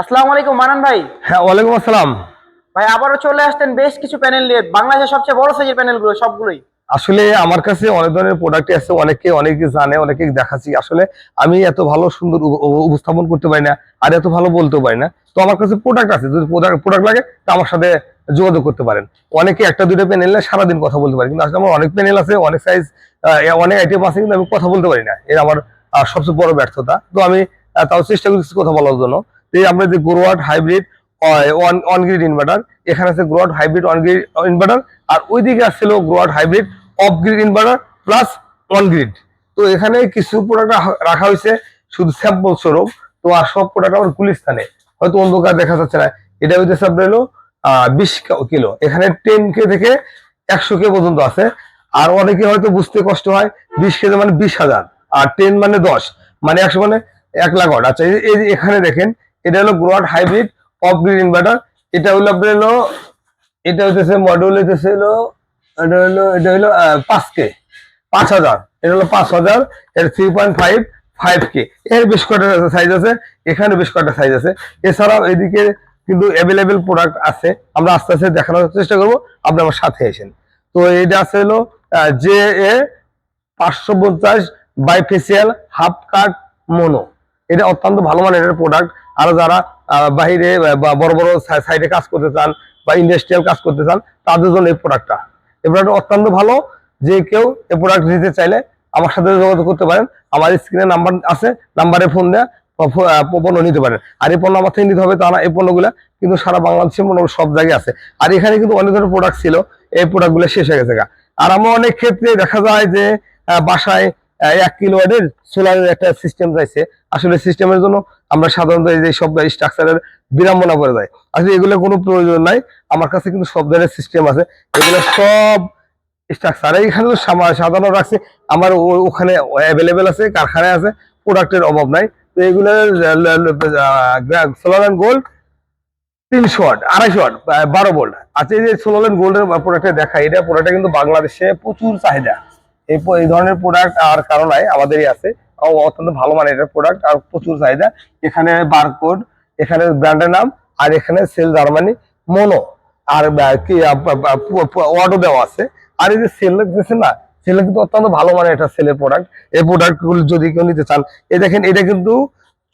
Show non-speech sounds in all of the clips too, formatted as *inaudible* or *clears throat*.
আসসালামু আলাইকুম মানান ভাই। হ্যাঁ ওয়ালাইকুম আসসালাম। ভাই আবারও চলে আসতেন বেশ কিছু প্যানেল নিয়ে। বাংলাদেশের সবচেয়ে বড় সাইজের প্যানেলগুলো সবগুলোই। আসলে আমার কাছে অনেক ধরনের প্রোডাক্ট আছে অনেকে অনেকে জানে অনেকে দেখাচ্ছি। আসলে আমি এত ভালো সুন্দর উপ- উপ- উপস্থাপন করতে পারি না আর এত ভালো বলতে পারি না। তো আমার কাছে প্রোডাক্ট আছে যদি প্রোডাক্ট প্রোডাক্ট লাগে তা আমার সাথে যোগাযোগ করতে পারেন। অনেকে একটা দুটো প্যানেল নিয়ে সারাদিন কথা বলতে পারি কিন্তু আসলে আমার অনেক প্যানেল আছে অনেক সাইজ অনেক আইটেম আছে কিন্তু আমি কথা বলতে পারি না। এটা আমার সবচেয়ে বড় ব্যর্থতা। তো আমি তাও চেষ্টা করছি কথা বলার জন্য। এই আমরা যে Growatt hybrid on grid inverter এখানে আছে Growatt hybrid on grid inverter আর ওইদিকে আসছিল Growatt hybrid off grid inverter plus on grid তো এখানে কিছু প্রোডাক্ট রাখা হয়েছে, শুধু স্যাম্পল স্বরূপ তো আর সব প্রোডাক্ট আমার গুলিস্তানে। হয়তো অন্ধকার দেখা যাচ্ছে না। এটা হইতেছে আপনার হলো বিশ কিলো। এখানে টেন কে থেকে একশো কে পর্যন্ত আছে। আর অনেকে হয়তো বুঝতে কষ্ট হয়, বিশ কেজি মানে বিশ হাজার, আর টেন মানে দশ। মানে একশো মানে এক লাখ আচ্ছা এই এখানে দেখেন এটা হলো Growatt hybrid off grid inverter. এটা হলো আপনার হলো, এটা হইতেছে মডেল হইতেছে হলো, এটা হলো এটা হলো পাঁচ কে, পাঁচ হাজার, এটা হলো পাঁচ হাজার, এর three point five five K. এর বেশ কয়েকটা সাইজ আছে, এখানে বেশ কয়েকটা সাইজ আছে। এছাড়াও এদিকে কিন্তু অ্যাভেলেবেল প্রোডাক্ট আছে, আমরা আস্তে আস্তে দেখানোর চেষ্টা করব, আপনি আমার সাথে এসেন তো এটা আছে হলো জে এ পাঁচশো পঞ্চাশ বাইফেসিয়াল হাফ কাট মোনো এটা অত্যন্ত ভালো মানের প্রোডাক্ট আর যারা আহ, বাইরে বা বড় বড় সাইডে কাজ করতে চান বা ইন্ডাস্ট্রিয়াল কাজ করতে চান তাদের জন্য এই প্রোডাক্টটা এই প্রোডাক্ট অত্যন্ত ভালো। যে কেউ এই প্রোডাক্ট নিতে চাইলে আমার সাথে যোগাযোগ করতে পারেন। আমার স্ক্রিনে নাম্বার আছে নাম্বারে ফোন দেওয়া পণ্য নিতে পারেন। আর এই পণ্য আমার থেকে নিতে হবে তা না এই পণ্যগুলো কিন্তু সারা বাংলাদেশের মোটামুটি সব জায়গায় আছে। আর এখানে কিন্তু অনেক ধরনের প্রোডাক্ট ছিল এই প্রোডাক্টগুলো শেষ হয়ে গেছে। আর আমার অনেক ক্ষেত্রে দেখা যায় যে বাসায় এক কিলো ওয়াটের সোলারের একটা সিস্টেম চাইছে আসলে সিস্টেমের জন্য আমরা সাধারণত এই যে সব স্ট্রাকচারের বিড়ম্বনা করে দেয় আসলে এগুলো কোনো প্রয়োজন নাই। আমার কাছে কিন্তু সব ধরনের সিস্টেম আছে। এগুলো সব স্ট্রাকচার এইখানে তো সাধারণ রাখছে। আমার ওখানে অ্যাভেলেবেল আছে, কারখানায় আছে। প্রোডাক্টের অভাব নাই। তো এগুলো সোলার অ্যান্ড গোল্ড তিনশো ওয়াট আড়াইশো ওয়াট বারো ভোল্ট আচ্ছা এই যে সোলার অ্যান্ড গোল্ডের প্রোডাক্টে দেখা এটা প্রোডাক্টটা কিন্তু বাংলাদেশে প্রচুর চাহিদা। এই ধরনের প্রোডাক্ট আর কারণে আমাদেরই আছে। অত্যন্ত ভালো মানের এটা প্রোডাক্ট আর প্রচুর চাহিদা। এখানে বারকোড এখানে ব্র্যান্ডের নাম, আর এখানে সেল জার্মানি মোনো আর কি ওয়ার্ডও দেওয়া আছে। আর এই যে সেল দেখতেছেন না সেল কিন্তু অত্যন্ত ভালো মানের এটা সেলের প্রোডাক্ট এই প্রোডাক্টগুলো যদি কেউ নিতে চান, এই দেখেন, এটা কিন্তু,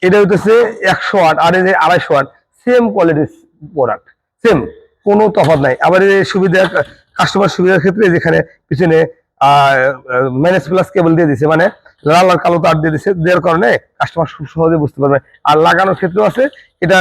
এটা হইতেছে একশো আট, আর এই যে আড়াইশো আট সেম কোয়ালিটির প্রোডাক্ট সেম কোনো তফাৎ নাই। আবার এই সুবিধা কাস্টমার সুবিধার ক্ষেত্রে যেখানে পিছনে ম্যানেজ প্লাস কেবল দিয়ে দিছে মানে লাল আর কালো তার দিয়ে দিছে দেওয়ার কারণে কাস্টমার খুব সহজে বুঝতে পারবে। আর লাগানোর ক্ষেত্রেও আছে এটা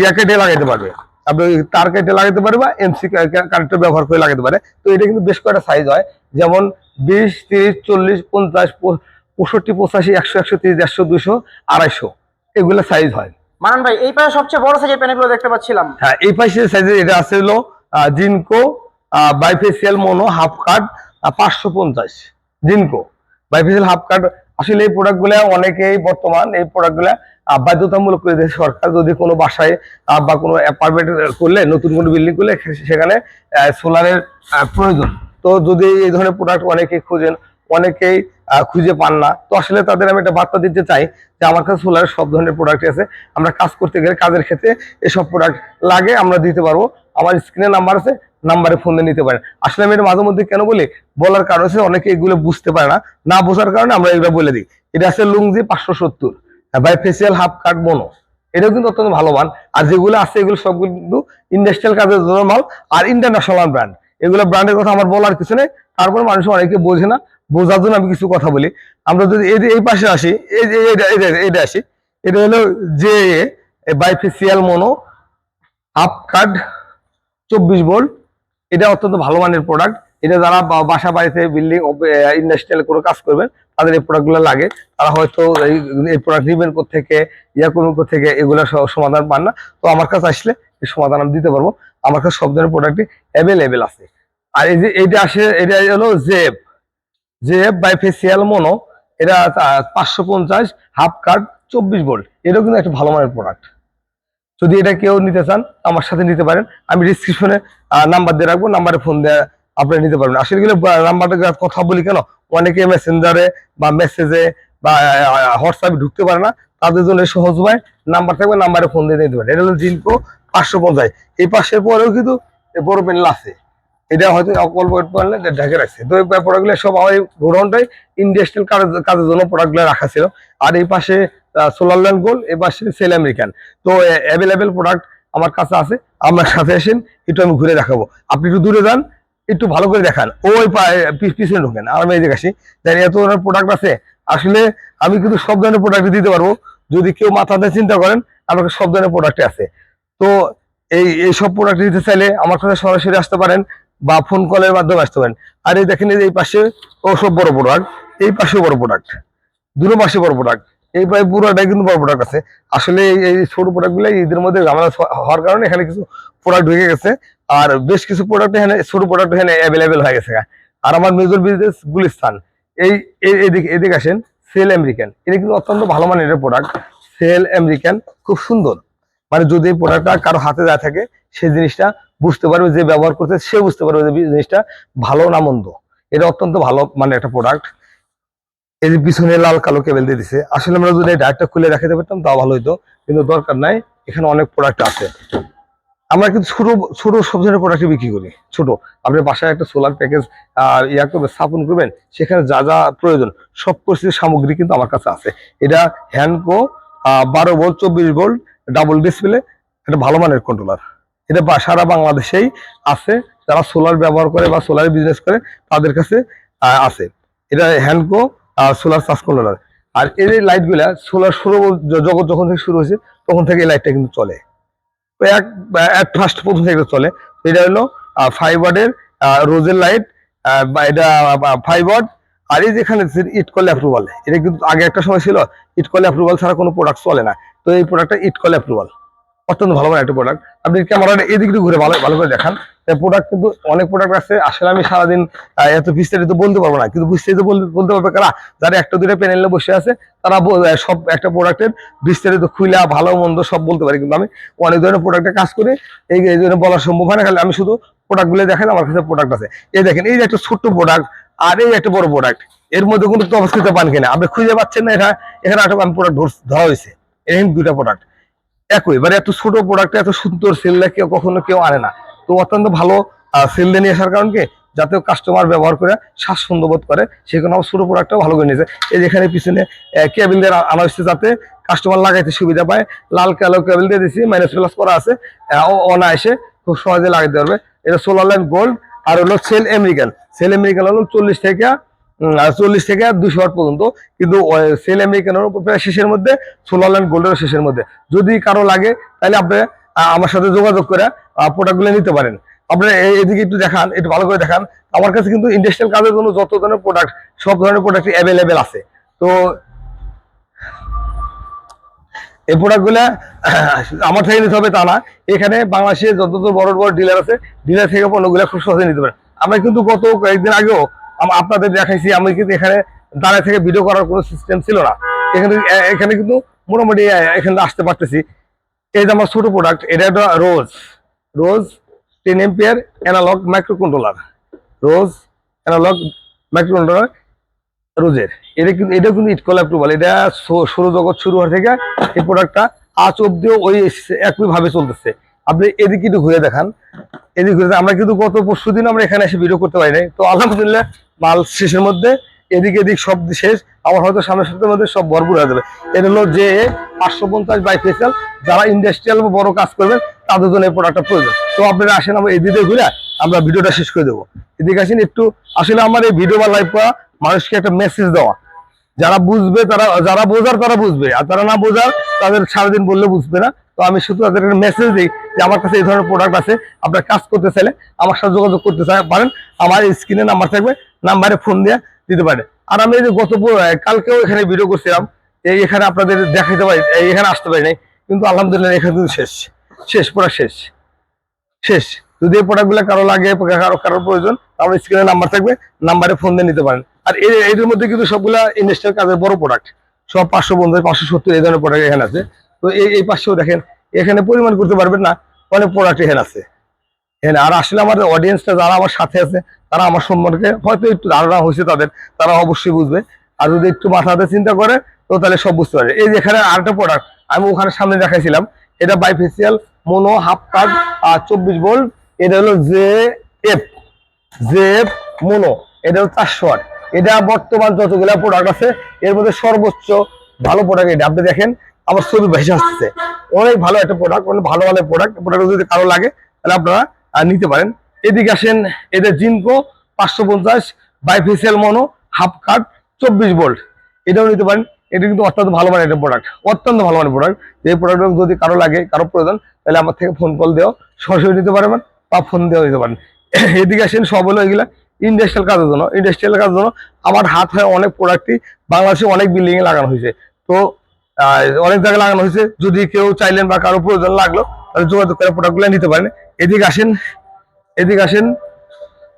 ইয়া কেটে লাগাইতে পারবে। আপনি তার কেটে লাগাতে পারবে বা এমসি কানেক্টর ব্যবহার করে লাগাতে পারে। তো এটা কিন্তু বেশ কয়েকটা সাইজ হয়। যেমন বিশ তিরিশ চল্লিশ পঞ্চাশ পঁয়ষট্টি পঁচাশি একশো একশো তিরিশ একশো দুশো আড়াইশো এগুলো সাইজ হয়। মানান ভাই এই পাশে সবচেয়ে বড় সাইজের প্যানেলগুলো দেখতে পাচ্ছিলাম। হ্যাঁ এই পাশে সাইজের এটা আছে হলো Jinko bifacial mono half cut পাঁচশো পঞ্চাশ। জিনকো। বাইফেসিয়াল হাফ কাট আসলে এই প্রোডাক্টগুলা অনেকেই বর্তমান এই প্রোডাক্টগুলা বাধ্যতামূলক করে দিয়েছে সরকার যদি কোনো বাসায় বা কোনো অ্যাপার্টমেন্ট করলে, নতুন কোনো বিল্ডিং করলে সেখানে সোলারের প্রয়োজন। তো যদি এই ধরনের প্রোডাক্ট অনেকেই খুঁজেন, অনেকেই খুঁজে পান না, তো আসলে তাদের আমি একটা বার্তা দিতে চাই যে আমার কাছে সোলারের সব ধরনের প্রোডাক্ট আছে। আমরা কাজ করতে গেলে কাজের ক্ষেত্রে এসব প্রোডাক্ট লাগে, আমরা দিতে পারব। আমার স্ক্রিনে নাম্বার আছে নাম্বারে ফোন নিতে পারেন। আসলে আমি এটা মাঝে মধ্যে কেন বলি? বলার কারণ হচ্ছে অনেকে এগুলো বুঝতে পারে না। না বোঝার কারণে আমরা এগুলো বলে দিই। এটা আছে লুঙ্গি পাঁচশো সত্তর বাই ফেসিয়াল হাফ কাট বোনো এটাও কিন্তু অত্যন্ত ভালো মান। আর যেগুলো আছে এগুলো সব কিন্তু ইন্ডাস্ট্রিয়াল কাজের জন্য মাল আর ইন্টারন্যাশনাল ব্র্যান্ড এগুলো ব্র্যান্ডের কথা আমার বলার কিছু নেই। তারপর মানুষ অনেকে বোঝে না। বোঝার জন্য আমি কিছু কথা বলি। আমরা যদি এই এই পাশে আসি, এই যে এইটা আসি, এটা হলো যে বাইফেসিয়াল মোনো হাফ কাট চব্বিশ ভোল্ট এটা অত্যন্ত ভালো মানের প্রোডাক্ট এটা যারা বাসা বাড়িতে বিল্ডিং ইন্ডাস্ট্রিয়াল কোনো কাজ করবেন, তাদের এই প্রোডাক্টগুলো লাগে। তারা হয়তো এই প্রোডাক্ট নিবেন থেকে ইয়া করবেন থেকে এগুলো সমাধান পান না। তো আমার কাছে আসলে এই সমাধান আমি দিতে পারব। আমার কাছে সব ধরনের প্রোডাক্টই অ্যাভেলেবেল আছে। আর এই যে এইটা আসে, এটা হলো জেব জেব বাই ফেসিয়াল মোনো এটা পাঁচশো পঞ্চাশ হাফ কাট চব্বিশ ভোল্ট এটাও কিন্তু একটা ভালো মানের প্রোডাক্ট যদি এটা কেউ নিতে চান, আমার সাথে নিতে পারেন। আমি ডিসক্রিপশনে নাম্বার দিয়ে রাখব নাম্বারে ফোন দিয়ে আপনি নিতে পারবেন। আসলে এগুলো নাম্বারটা কথা বলি কেন? অনেকে মেসেঞ্জারে বা মেসেজে বা হোয়াটসঅ্যাপে ঢুকতে পারে না। তাদের জন্য সহজ উপায়। নাম্বার থাকবে নাম্বারে ফোন দিয়ে নিতে পারে এটা হলো জিনকো পাঁচশো পঞ্চাশ। এই পাশের পরেও কিন্তু বড় প্যানেল আছে। এটা হয়তো প্যানেল ঢেকে রাখছে। তো এই প্রোডাক্টগুলো সব আমার এই ইন্ডাস্ট্রিয়াল কাজের জন্য প্রোডাক্টগুলো রাখা ছিল। আর এই পাশে সোলার ল্যান্ড গোল্ড পাশে সেল আমেরিকান তো অ্যাভেলেবেল প্রোডাক্ট আমার কাছে আছে আমার সাথে আসেন, একটু আমি ঘুরে দেখাবো। আপনি একটু দূরে যান, একটু ভালো করে দেখান। ওই পিছনে ঢোকেন, আর আমি এই দিকে আসি। তাই এত ধরনের প্রোডাক্ট আছে, আসলে আমি কিন্তু সব ধরনের প্রোডাক্ট দিতে পারব। যদি কেউ মাথাতে চিন্তা করেন, আমাকে সব ধরনের প্রোডাক্ট আছে। তো, এই এই সব প্রোডাক্ট দিতে চাইলে আমার সাথে সরাসরি আসতে পারেন, বা ফোন কলের মাধ্যমে আসতে পারেন। আর এই দেখেন এই পাশে, ও সব বড় প্রোডাক্ট এই পাশেও বড় প্রোডাক্ট দুটো পাশে বড় প্রোডাক্ট এই প্রায় পুরোটাই কিন্তু বড় প্রোডাক্ট আছে। আসলে এই- ছোট প্রোডাক্টগুলো ঈদের মধ্যে ঝামেলা হওয়ার কারণে এখানে কিছু প্রোডাক্ট ঢুকে গেছে। আর বেশ কিছু প্রোডাক্ট এখানে, ছোট প্রোডাক্ট এখানে অ্যাভেলেবেল হয়ে গেছে আর আমার মেজর বিজনেস গুলিস্তান। এই এদিকে এদিকে আসেন সেল আমেরিকান এটা কিন্তু অত্যন্ত ভালো মানের প্রোডাক্ট সেল আমেরিকান খুব সুন্দর। মানে যদি এই প্রোডাক্টটা কারও হাতে দেওয়া থাকে সেই জিনিসটা বুঝতে পারবে, যে ব্যবহার করতে সে বুঝতে পারবে যে জিনিসটা ভালো না মন্দ। এটা অত্যন্ত ভালো মানে একটা প্রোডাক্ট এই যে পিছনে লাল কালো কেবেল দিয়ে দিছে। আসলে আমরা যদি ডাইরেক্টটা খুলে রাখতে পারতাম তা ভালো হইতো, কিন্তু দরকার নাই, এখানে অনেক প্রোডাক্ট আছে। আমরা কিন্তু ছোট ছোট সব ধরনের প্রোডাক্ট বিক্রি করি, ছোট। আপনি বাসায় একটা সোলার প্যাকেজ ইয়া করবেন, স্থাপন করবেন, সেখানে যা যা প্রয়োজন, সব পরিস্থিতির সামগ্রী কিন্তু আমার কাছে আছে। এটা হ্যান্ডকো বারো ভোল্ট চব্বিশ ভোল্ট ডাবল ডিসপ্লে এটা ভালো মানের কন্ট্রোলার এটা সারা বাংলাদেশেই আছে, যারা সোলার ব্যবহার করে বা সোলার বিজনেস করে, তাদের কাছে আছে। এটা হ্যান্ডকো সোলার চার্জ কন্ট্রোলার আর এর এই লাইটগুলা সোলার শুরু জগৎ যখন থেকে শুরু হয়েছে, তখন থেকে এই লাইটটা কিন্তু চলে। এক এক ফার্স্ট প্রথম থেকে চলে। এটা হলো ফাইভ রোজের লাইট বা এটা ফাইভ আর এই যেখানে ইট কল অ্যাপ্রুভাল এটা কিন্তু আগে একটা সময় ছিল ইট কল অ্যাপ্রুভাল ছাড়া কোনো প্রোডাক্ট চলে না। তো এই প্রোডাক্টটা ইট কল অ্যাপ্রুভাল অত্যন্ত ভালো একটা প্রোডাক্ট আপনি ক্যামেরাটা এদিক দিয়ে ঘুরে ভালো ভালো করে দেখান। প্রোডাক্ট কিন্তু অনেক প্রোডাক্ট আছে। আসলে আমি সারাদিন এত বিস্তারিত বলতে পারব না। কিন্তু বিস্তারিত বলতে পারবে কারা? যারা একটা দুটো প্যানেলে বসে আছে, তারা সব একটা প্রোডাক্টের বিস্তারিত খুলে ভালো, মন্দ সব বলতে পারি। কিন্তু আমি অনেক ধরনের প্রোডাক্টে কাজ করে। এই এই জন্য বলা সম্ভব হয় না। খালি আমি শুধু প্রোডাক্টগুলো দেখেন আমার কাছে প্রোডাক্ট আছে। এই দেখেন, এই যে একটা ছোট্ট প্রোডাক্ট আর এই একটা বড় প্রোডাক্টের মধ্যে কোনো তফাৎ পান কিনা? আপনি খুঁজে পাচ্ছেন না এটা। এখানে একটা আমি প্রোডাক্ট ধরা হয়েছে। এরকম দুইটা প্রোডাক্ট একই মানে এত ছোট প্রোডাক্ট এত সুন্দর সেল কেউ কখনো কেউ আনে না। তো অত্যন্ত ভালো সেল দিয়ে নিয়ে আসার কারণ কি? যাতে কাস্টমার ব্যবহার করে স্বাচ্ছন্দ্য বোধ করে সেখানে আমার ছোট প্রোডাক্টটাও ভালো করে নিয়েছে। এই যেখানে পিছনে কেবিল দিয়ে আনা হচ্ছে যাতে কাস্টমার লাগাইতে সুবিধা পায়। লাল কালো কেবিল দিয়ে দিচ্ছি মাইনাস প্লাস করা আছে। আহ, ও- অনা এসে খুব সহজে লাগাইতে পারবে। এটা সোলার লাইন গোল্ড আর হলো সেল আমেরিকান সেল আমেরিকান হলো চল্লিশ থেকে চল্লিশ থেকে দুশো ওয়াট পর্যন্ত। কিন্তু সেল আমেরিকান প্রায় শেষের মধ্যে, সোলার লাইন গোল্ডের শেষের মধ্যে। যদি কারও লাগে, তাহলে আপনি আমার সাথে যোগাযোগ করে প্রোডাক্টগুলো নিতে পারেন। আপনারা এদিকে একটু দেখান, একটু ভালো করে দেখান। আমার কাছে কিন্তু ইন্ডাস্ট্রিয়াল কাজের জন্য যত ধরনের প্রোডাক্ট সব ধরনের প্রোডাক্ট অ্যাভেলেবেল আছে। তো, এই প্রোডাক্টগুলো আমার থেকে নিতে হবে তা না। এখানে বাংলাদেশে যত বড় বড় ডিলার আছে ডিলার থেকে পণ্যগুলো খুব সহজে নিতে পারেন। আমরা কিন্তু গত কয়েকদিন আগেও আপনাদের দেখাইছি, আমি কিন্তু এখানে দাঁড়ায় থেকে ভিডিও করার কোনো সিস্টেম ছিল না। এখানে এখানে কিন্তু মোটামুটি এখানে আসতে পারতেছি। এই যে আমার ছোট প্রোডাক্ট এটা একটা Rose Rose ten ampere analog micro controller Rose analog micro controller রোজের এটা কিন্তু এটা কিন্তু ইটকল অ্যাপ্রুভাল এটা সৌরজগৎ শুরু হওয়ার থেকে এই প্রোডাক্টটা আজ অব্দিও ওই একইভাবে চলতেছে। আপনি এদিকে একটু ঘুরে দেখান। এদিকে ঘুরে আমরা কিন্তু গত পরশু দিন আমরা এখানে এসে ভিডিও করতে পারি নাই। তো আলহামদুলিল্লাহ মাল শেষের মধ্যে এদিক এদিক সব শেষ। আমার হয়তো সামনের সপ্তাহের মধ্যে সব ভরপুর হয়ে যাবে। এটা হলো যে পাঁচশো পঞ্চাশ বাই ফেসিয়াল যারা ইন্ডাস্ট্রিয়াল বা বড় কাজ করবেন, তাদের জন্য এই প্রোডাক্টটা প্রয়োজন। তো আপনারা আসেন আমরা এদিকে ঘুরে আমরা ভিডিওটা শেষ করে দেবো। এদিকে আসেন একটু, আসলে আমার এই ভিডিও বা লাইভ করা মানুষকে একটা মেসেজ দেওয়া। যারা বুঝবে, তারা, যারা বোঝার তারা বুঝবে। আর যারা না বোঝার, তাদের সারাদিন বললে বুঝবে না। তো আমি শুধু তাদের মেসেজ দিই যে আমার কাছে এই ধরনের প্রোডাক্ট আছে, আপনার কাজ করতে চাইলে আমার সাথে যোগাযোগ করতে পারেন। আমার স্ক্রিনে নাম্বার থাকবে নাম্বারে ফোন দিয়ে দিতে পারে। আর আমি এই যে গত কালকেও এখানে ভিডিও করছিলাম, এই এখানে আপনাদের দেখাইতে পারি এখানে আসতে পারি নাই। কিন্তু আলহামদুলিল্লাহ এখানে কিন্তু শেষ শেষ, পুরো শেষ শেষ। যদি এই প্রোডাক্টগুলো কারও লাগে, কারও, কারোর প্রয়োজন, তাহলে স্ক্রিনে নাম্বার থাকবে নাম্বারে ফোন দিয়ে নিতে পারেন। আর এ- এদের মধ্যে কিন্তু সবগুলা ইন্ডাস্ট্রিয়াল কাজের বড় প্রোডাক্ট সব পাঁচশো পঞ্চাশ পাঁচশো সত্তর এই ধরনের প্রোডাক্ট এখানে আছে। তো এই এই পাশেও দেখেন, এখানে পরিমাণ করতে পারবেন না। অনেক প্রোডাক্ট এখানে আছে। এখানে আর আসলে আমাদের অডিয়েন্সটা যারা আমার সাথে আছে, তারা আমার সম্পর্কে হয়তো একটু ধারণা হয়েছে তাদের, তারা অবশ্যই বুঝবে। আর যদি একটু মাথাতে চিন্তা করে, তো তাহলে সব বুঝতে পারে এই যে এখানে আরেকটা প্রোডাক্ট আমি ওখানে সামনে দেখাইছিলাম। এটা বাইফেসিয়াল মোনো হাফ কাট আর চব্বিশ ভোল্ট এটা হলো জে এফ জেফ মোনো এটা হলো চারশো ওয়াট এটা বর্তমান যতগুলো প্রোডাক্ট আছে, এর মধ্যে সর্বোচ্চ ভালো প্রোডাক্ট এটা। আপনি দেখেন, আমার ছবি ভেসে আসতেছে অনেক ভালো একটা প্রোডাক্ট অনেক ভালো ভালো প্রোডাক্ট প্রোডাক্ট যদি কারও লাগে, তাহলে আপনারা নিতে পারেন। এদিকে আসেন, এদের জিনকো, পাঁচশো পঞ্চাশ বাইফেসিয়াল মনো হাফ কাট চব্বিশ বোল্ট এটাও নিতে পারেন। এটা কিন্তু অত্যন্ত ভালো মানের একটা প্রোডাক্ট অত্যন্ত ভালো মানের প্রোডাক্ট এই প্রোডাক্ট যদি কারও লাগে, কারও প্রয়োজন, তাহলে আমার থেকে ফোন কল দেওয়া সরাসরি নিতে পারবেন বা ফোন দেওয়া নিতে পারেন। *coughs* এদিকে আসেন, সব হলো এগুলা ইন্ডাস্ট্রিয়াল কাজের জন্য। ইন্ডাস্ট্রিয়াল কাজের জন্য আমার হাত হয় অনেক প্রোডাক্টই বাংলাদেশে অনেক বিল্ডিংয়ে লাগানো হয়েছে। তো অনেক জায়গায় লাগানো হয়েছে। যদি কেউ চাইলেন বা কারও প্রয়োজন লাগল, তাহলে যোগাযোগ করে প্রোডাক্টগুলো নিতে পারেন। এদিকে আসেন এদিকে আসেন।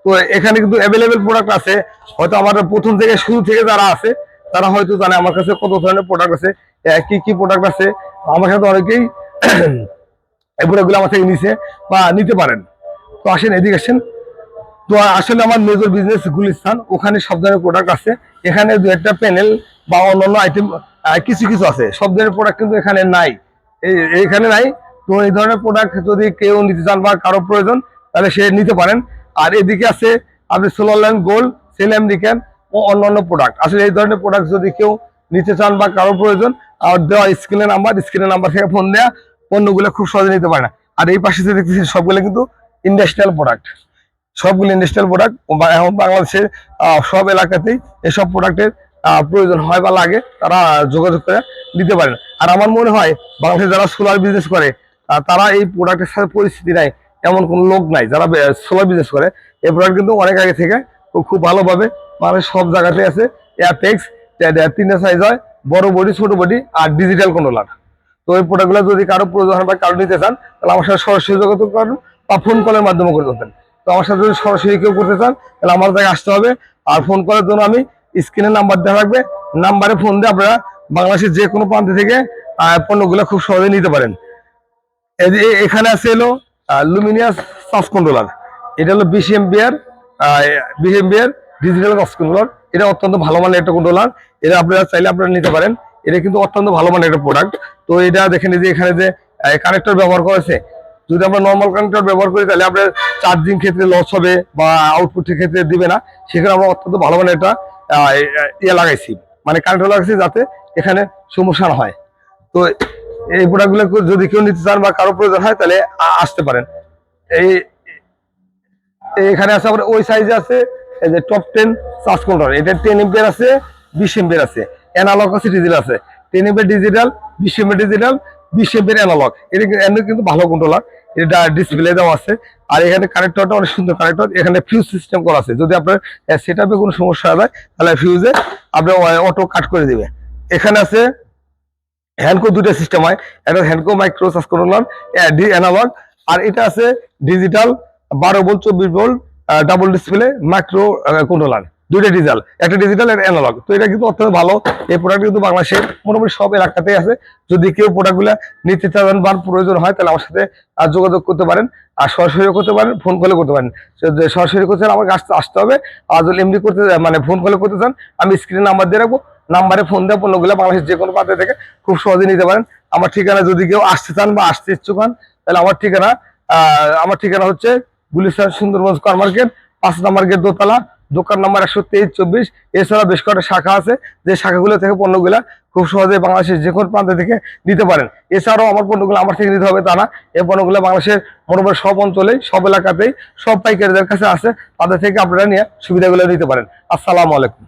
তো এখানে কিন্তু অ্যাভেলেবেল প্রোডাক্ট আছে। হয়তো আমাদের প্রথম থেকে শুরু থেকে যারা আছে, তারা হয়তো জানে আমার কাছে কত ধরনের প্রোডাক্ট আছে কি কি প্রোডাক্ট আছে। আমার সাথে অনেকেই *clears throat* এই প্রোডাক্টগুলো আমার থেকে নিছে বা নিতে পারেন। তো আসেন, এদিকে আসেন। তো আসলে আমার মেজর বিজনেস গুলিস্তান ওখানে সব ধরনের প্রোডাক্ট আছে। এখানে দু একটা প্যানেল বা অন্যান্য আইটেম কিছু কিছু আছে। সব ধরনের প্রোডাক্ট কিন্তু এখানে নাই। এইখানে নাই। তো এই ধরনের প্রোডাক্ট যদি কেউ নিতে চান বা কারও প্রয়োজন, তাহলে সে নিতে পারেন। আর এদিকে আছে, আপনি solar land gold cell American ও অন্যান্য প্রোডাক্ট আসলে এই ধরনের প্রোডাক্ট যদি কেউ নিতে চান বা কারও প্রয়োজন, আর দেওয়া স্ক্রিনের নাম্বার স্ক্রিনের নাম্বার থেকে ফোন দেওয়া পণ্যগুলো খুব সহজে নিতে পারে না। আর এই পাশে যে দেখতেছি সবগুলো কিন্তু ইন্ডাস্ট্রিয়াল প্রোডাক্ট সবগুলো ইন্ডাস্ট্রিয়াল প্রোডাক্ট এখন বাংলাদেশের সব এলাকাতেই এসব প্রোডাক্টের প্রয়োজন হয় বা লাগে, তারা যোগাযোগ করে নিতে পারেন। আর আমার মনে হয়, বাংলাদেশে যারা সোলার বিজনেস করে তারা এই প্রোডাক্টের সাথে পরিস্থিতি নাই, এমন কোনো লোক নাই যারা সোলার বিজনেস করে। এই প্রোডাক্ট কিন্তু অনেক আগে থেকে খুব- ভালোভাবে মানে সব জায়গাতে আছে। এয়ারটেক্স তিনটা সাইজ হয়, বড় বডি, ছোট বডি আর ডিজিটাল কন্ট্রোলার তো এই প্রোডাক্টগুলো যদি কারও প্রয়োজন হয় বা কারও নিতে চান, তাহলে আমার সাথে সরাসরি যোগাযোগ করুন বা ফোন কলের মাধ্যমে করতে পারেন তো আমার সাথে যদি সরাসরি কেউ করতে চান, তাহলে আমার জায়গায় আসতে হবে। আর ফোন করার জন্য আমি স্ক্রিনে নাম্বার দেওয়া থাকবে। নাম্বারে ফোন দিয়ে আপনারা বাংলাদেশের যে কোনো প্রান্ত থেকে পণ্যগুলো খুব সহজে নিতে পারেন। এখানে আছে হলো লুমিনিয়াস সাস কন্ট্রোলার এটা হলো বিশ এমপিয়ার বিশ এমপিয়ার ডিজিটাল সাস কন্ট্রোলার এটা অত্যন্ত ভালো মানের একটা কন্ট্রোলার এটা আপনারা চাইলে আপনারা নিতে পারেন। এটা কিন্তু অত্যন্ত ভালো মানের একটা প্রোডাক্ট তো এটা দেখেন যে এখানে যে কানেক্টর ব্যবহার করেছে যদি আমরা নর্মাল কানেক্টর ব্যবহার করি, তাহলে আপনার চার্জিং ক্ষেত্রে লস হবে বা আউটপুটের ক্ষেত্রে দিবে না। সেখানে আমরা অত্যন্ত ভালো মানের একটা ইয়ে লাগাইছি। মানে কানেক্টর লাগাইছি যাতে এখানে সমস্যা না হয়। তো এই প্রোডাক্টগুলো যদি কেউ নিতে চান বা কারও প্রয়োজন হয়, তাহলে আসতে পারেন। এই এখানে আছে আবার ওই সাইজে আছে, এই যে টপ টেন চার্জ কন্ট্রোল এটা টেন এম্পিয়ার আছে, বিশ এম্পিয়ার আছে। অ্যানালগ আছে ডিজিটাল আছে। টেন এম্পিয়ার ডিজিটাল বিশ এম্পিয়ার ডিজিটাল বিশ এম্পিয়ার অ্যানালগ এটা কিন্তু- ভালো কন্ট্রোলার এটা ডিসপ্লে দেওয়া আছে। আর এখানে কানেক্টরটা অনেক সুন্দর কানেক্টর এখানে ফিউজ সিস্টেম করা আছে। যদি আপনার সেট আপে কোনো সমস্যা হয় তাহলে ফিউজে আপনার অটো কাট করে দিবে। এখানে আছে হ্যান্ডকো দুটো সিস্টেম হয়। একটা Handco micro search controller analog আর এটা আছে ডিজিটাল বারো ভোল্ট চব্বিশ volt double display micro controller দুইটা ডিজিটাল একটা ডিজিটাল একটা অ্যানালগ তো এটা কিন্তু অত্যন্ত ভালো। এই প্রোডাক্ট কিন্তু বাংলাদেশের মোটামুটি সব এলাকাতেই আছে। যদি কেউ প্রোডাক্টগুলো নিতে চান বা প্রয়োজন হয়, তাহলে আমার সাথে যোগাযোগ করতে পারেন। আর সরাসরি করতে পারেন ফোন কলে করতে পারেন। সরাসরি করতে চান, আমাকে আসতে আসতে হবে। আর যদি এমনি করতে মানে ফোন কলে করতে চান, আমি স্ক্রিনে নাম্বার দিয়ে রাখব। নাম্বারে ফোন দেওয়া পণ্যগুলো বাংলাদেশের যে কোনো প্রান্তে থেকে খুব সহজে নিতে পারেন। আমার ঠিকানা যদি কেউ আসতে চান বা আসতে ইচ্ছুক হন, তাহলে আমার ঠিকানা আমার ঠিকানা হচ্ছে গুলিস্তান সুন্দরবন কার মার্কেট, পাঁচ নাম্বার গেট দোতলা দোকান নাম্বার একশো তেইশ, চব্বিশ। এছাড়া বেশ কয়েকটা শাখা আছে, যে শাখাগুলো থেকে পণ্যগুলা খুব সহজে বাংলাদেশের যে কোনো প্রান্ত থেকে নিতে পারেন। এছাড়াও আমার পণ্যগুলো আমার থেকে নিতে হবে তা না। এই পণ্যগুলো বাংলাদেশের মোটামুটি সব অঞ্চলেই, সব এলাকাতেই, সব পাইকারিদের কাছে আছে। তাদের থেকে আপনারা নিয়ে সুবিধাগুলো নিতে পারেন। আসসালামু আলাইকুম।